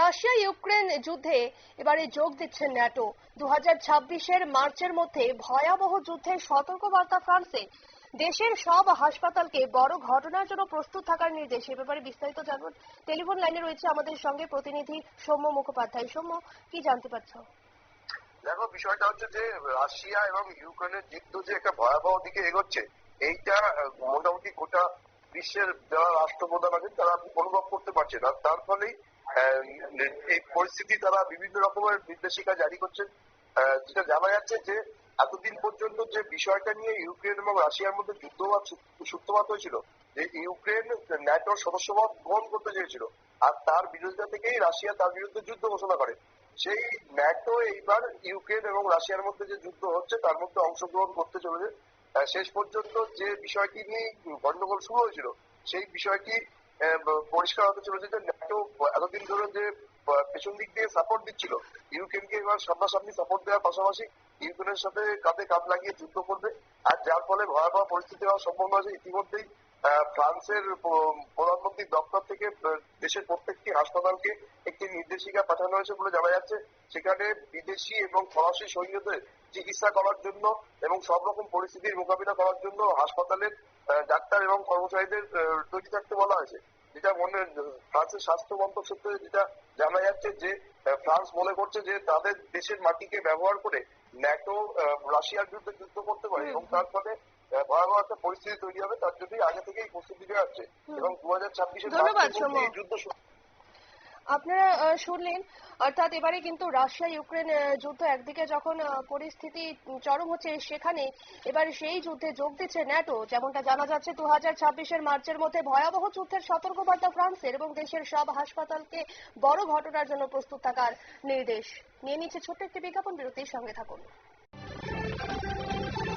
Russia Ukraine যুদ্ধে এবারে যোগ দিচ্ছে ন্যাটো। দু হাজার মার্চের মধ্যে ভয়াবহ যুদ্ধের সতর্কবার্তা ফ্রান্সে। দেশের সব হাসপাতালকে বড় ঘটনার জন্য প্রস্তুত থাকার নির্দেশ। এ ব্যাপারে বিস্তারিত জানব টেলিফোন লাইনে রয়েছে আমাদের সঙ্গে প্রতিনিধি সৌম্য মুখোপাধ্যায়। সৌম্য, কি জানতে পারছ? দেখো, বিষয়টা হচ্ছে যে রাশিয়া এবং ইউক্রেনের যুদ্ধ যে একটা ভয়াবহ দিকে এগোচ্ছে, এইটা মোটামুটি গোটা বিশ্বের যারা রাষ্ট্রপ্রধান আছেন, তারা অনুভব করতে পারছে না। তার ফলেই এই পরিস্থিতি তারা বিভিন্ন রকমের নির্দেশিকা জারি করছেন। যেটা জানা যাচ্ছে যে, এতদিন পর্যন্ত যে বিষয়টা নিয়ে ইউক্রেন এবং রাশিয়ার মধ্যে যুদ্ধ সূ- সূত্রপাত হয়েছিল, যে ইউক্রেন ন্যাটোর সদস্যপদ গ্রহণ করতে চেয়েছিল, আর তার বিরোধিতা থেকেই রাশিয়া তার বিরুদ্ধে যুদ্ধ ঘোষণা করে। সেই ন্যাটো এইবার ইউক্রেন এবং রাশিয়ার মধ্যে যে যুদ্ধ হচ্ছে, তার মধ্যে অংশগ্রহণ করতে চলেছে। শেষ পর্যন্ত যে বিষয়টি নিয়ে গন্ডগোল শুরু হয়েছিল, সেই বিষয়টি পরিষ্কার হতে চলেছে যে ন্যাটো এতদিন ধরে যে পেছন দিক দিয়ে সাপোর্ট দিচ্ছিল, ইউক্রেনকে এবার সামনাসামনি সাপোর্ট দেওয়ার পাশাপাশি ইউক্রেনের সাথে কাঁধে কাঁধ লাগিয়ে যুদ্ধ করবে। আর যার ফলে ভয়াবহ পরিস্থিতি হওয়ার সম্ভাবনা আছে ইতিমধ্যেই। ফ্রান্সের প্রধানমন্ত্রীর দপ্তর থেকে দেশের প্রত্যেকটি হাসপাতালকে একটি নির্দেশিকা পাঠানো হয়েছে বলে জানা যাচ্ছে। সেখানে বিদেশি এবং ফরাসি সৈন্যদের চিকিৎসা করার জন্য এবং সব রকম পরিস্থিতির মোকাবিলা করার জন্য হাসপাতালের ডাক্তার এবং কর্মচারীদের তৈরি থাকতে বলা হয়েছে। যেটা মনে ফ্রান্সের স্বাস্থ্য মন্ত্রক সূত্রে যেটা জানা যাচ্ছে যে ফ্রান্স মনে করছে যে তাদের দেশের মাটিকে ব্যবহার করে ন্যাটো রাশিয়ার বিরুদ্ধে যুদ্ধ করতে পারে এবং তার ফলে ভয়াবহ একটা পরিস্থিতি তৈরি হবে তার জন্যই আগে থেকেই প্রস্তুতি নেওয়া হচ্ছে। এবং দু হাজার ছাব্বিশের যুদ্ধ আপনারা শুনলেন অর্থাৎ এবারে কিন্তু রাশিয়া ইউক্রেন যুদ্ধ একদিকে যখন পরিস্থিতি চরম হচ্ছে সেখানে এবার সেই যুদ্ধে যোগ দিচ্ছে ন্যাটো যেমনটা জানা যাচ্ছে দু হাজার ছাব্বিশের মার্চের মধ্যে ভয়াবহ যুদ্ধের সতর্কবার্তা ফ্রান্সের এবং দেশের সব হাসপাতালকে বড় ঘটনার জন্য প্রস্তুত থাকার নির্দেশ। নিয়ে নিচ্ছে ছোট্ট একটি বিজ্ঞাপন বিরতির সঙ্গে থাকুন।